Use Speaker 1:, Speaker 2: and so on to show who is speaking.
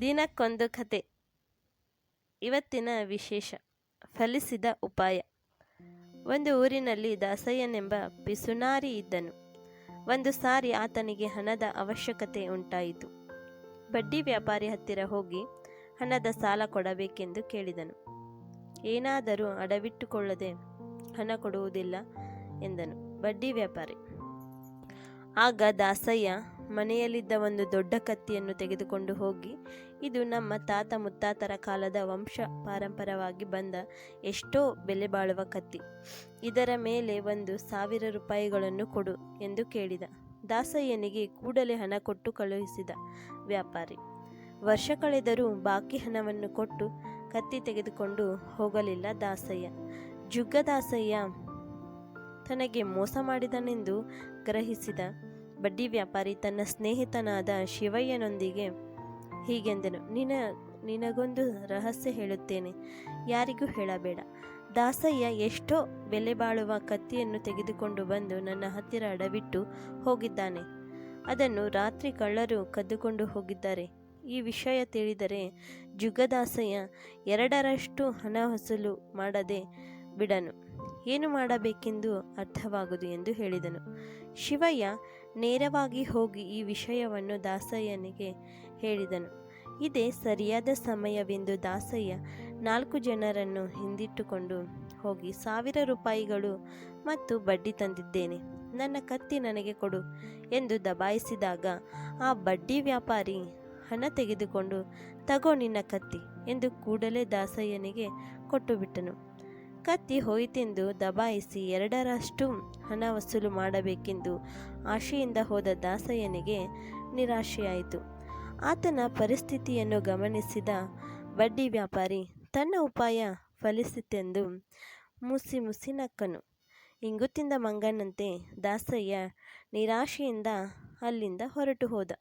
Speaker 1: ದಿನಕ್ಕೊಂದು ಕತೆ. ಇವತ್ತಿನ ವಿಶೇಷ. ಫಲಿಸಿದ ಉಪಾಯ. ಒಂದು ಊರಿನಲ್ಲಿ ದಾಸಯ್ಯನೆಂಬ ಪಿಸುನಾರಿ ಇದ್ದನು. ಒಂದು ಸಾರಿ ಆತನಿಗೆ ಹಣದ ಅವಶ್ಯಕತೆ ಉಂಟಾಯಿತು. ಬಡ್ಡಿ ವ್ಯಾಪಾರಿ ಹತ್ತಿರ ಹೋಗಿ ಹಣದ ಸಾಲ ಕೊಡಬೇಕೆಂದು ಕೇಳಿದನು. ಏನಾದರೂ ಅಡವಿಟ್ಟುಕೊಳ್ಳದೆ ಹಣ ಕೊಡುವುದಿಲ್ಲ ಎಂದನು ಬಡ್ಡಿ ವ್ಯಾಪಾರಿ. ಆಗ ದಾಸಯ್ಯ ಮನೆಯಲ್ಲಿದ್ದ ಒಂದು ದೊಡ್ಡ ಕತ್ತಿಯನ್ನು ತೆಗೆದುಕೊಂಡು ಹೋಗಿ, ಇದು ನಮ್ಮ ತಾತ ಮುತ್ತಾತರ ಕಾಲದ ವಂಶ ಪಾರಂಪರವಾಗಿ ಬಂದ ಎಷ್ಟೋ ಬೆಲೆ ಬಾಳುವ ಕತ್ತಿ. ಇದರ ಮೇಲೆ ಒಂದು ಸಾವಿರ ರೂಪಾಯಿಗಳನ್ನು ಕೊಡು ಎಂದು ಕೇಳಿದ. ದಾಸಯ್ಯನಿಗೆ ಕೂಡಲೇ ಹಣ ಕೊಟ್ಟು ಕಳುಹಿಸಿದ ವ್ಯಾಪಾರಿ. ವರ್ಷ ಕಳೆದರೂ ಬಾಕಿ ಹಣವನ್ನು ಕೊಟ್ಟು ಕತ್ತಿ ತೆಗೆದುಕೊಂಡು ಹೋಗಲಿಲ್ಲ ದಾಸಯ್ಯ. ಜುಗ್ಗದಾಸಯ್ಯ ತನಗೆ ಮೋಸ ಮಾಡಿದನೆಂದು ಗ್ರಹಿಸಿದ ಬಡ್ಡಿ ವ್ಯಾಪಾರಿ ತನ್ನ ಸ್ನೇಹಿತನಾದ ಶಿವಯ್ಯನೊಂದಿಗೆ ಹೀಗೆಂದನು, ನಿನ, ನಿನಗೊಂದು ರಹಸ್ಯ ಹೇಳುತ್ತೇನೆ, ಯಾರಿಗೂ ಹೇಳಬೇಡ. ದಾಸಯ್ಯ ಎಷ್ಟೋ ಬೆಲೆ ಬಾಳುವ ಕತ್ತಿಯನ್ನು ತೆಗೆದುಕೊಂಡು ಬಂದು ನನ್ನ ಹತ್ತಿರ ಅಡವಿಟ್ಟು ಹೋಗಿದ್ದಾನೆ. ಅದನ್ನು ರಾತ್ರಿ ಕಳ್ಳರು ಕದ್ದುಕೊಂಡು ಹೋಗಿದ್ದಾರೆ. ಈ ವಿಷಯ ತಿಳಿದರೆ ಜುಗದಾಸಯ್ಯ ಎರಡರಷ್ಟು ಹಣ ವಸೂಲು ಮಾಡದೆ ಬಿಡನು. ಏನು ಮಾಡಬೇಕೆಂದು ಅರ್ಥವಾಗದು ಎಂದು ಹೇಳಿದನು. ಶಿವಯ್ಯ ನೇರವಾಗಿ ಹೋಗಿ ಈ ವಿಷಯವನ್ನು ದಾಸಯ್ಯನಿಗೆ ಹೇಳಿದನು. ಇದೇ ಸರಿಯಾದ ಸಮಯವೆಂದು ದಾಸಯ್ಯ ನಾಲ್ಕು ಜನರನ್ನು ಹಿಂದಿಟ್ಟುಕೊಂಡು ಹೋಗಿ ಸಾವಿರ ರೂಪಾಯಿಗಳು ಮತ್ತು ಬಡ್ಡಿ ತಂದಿದ್ದೇನೆ. ನನ್ನ ಕತ್ತಿ ನನಗೆ ಕೊಡು ಎಂದು ದಬಾಯಿಸಿದಾಗ ಆ ಬಡ್ಡಿ ವ್ಯಾಪಾರಿ ಹಣ ತೆಗೆದುಕೊಂಡು ತಗೋ ನಿನ್ನ ಕತ್ತಿ ಎಂದು ಕೂಡಲೇ ದಾಸಯ್ಯನಿಗೆ ಕೊಟ್ಟುಬಿಟ್ಟನು. ಕತ್ತಿ ಹೋಯಿತೆಂದು ದಬಾಯಿಸಿ ಎರಡರಷ್ಟು ಹಣ ವಸೂಲು ಮಾಡಬೇಕೆಂದು ಆಶೆಯಿಂದ ಹೋದ ದಾಸಯ್ಯನಿಗೆ ನಿರಾಶೆಯಾಯಿತು. ಆತನ ಪರಿಸ್ಥಿತಿಯನ್ನು ಗಮನಿಸಿದ ಬಡ್ಡಿ ವ್ಯಾಪಾರಿ, ತನ್ನ ಉಪಾಯ ಫಲಿಸಿತೆಂದು ಮುಸಿ ಮುಸಿ ನಕ್ಕನು. ಇಂಗುತ್ತಿಂದ ಮಂಗನಂತೆ ದಾಸಯ್ಯ ನಿರಾಶೆಯಿಂದ ಅಲ್ಲಿಂದ ಹೊರಟು ಹೋದ.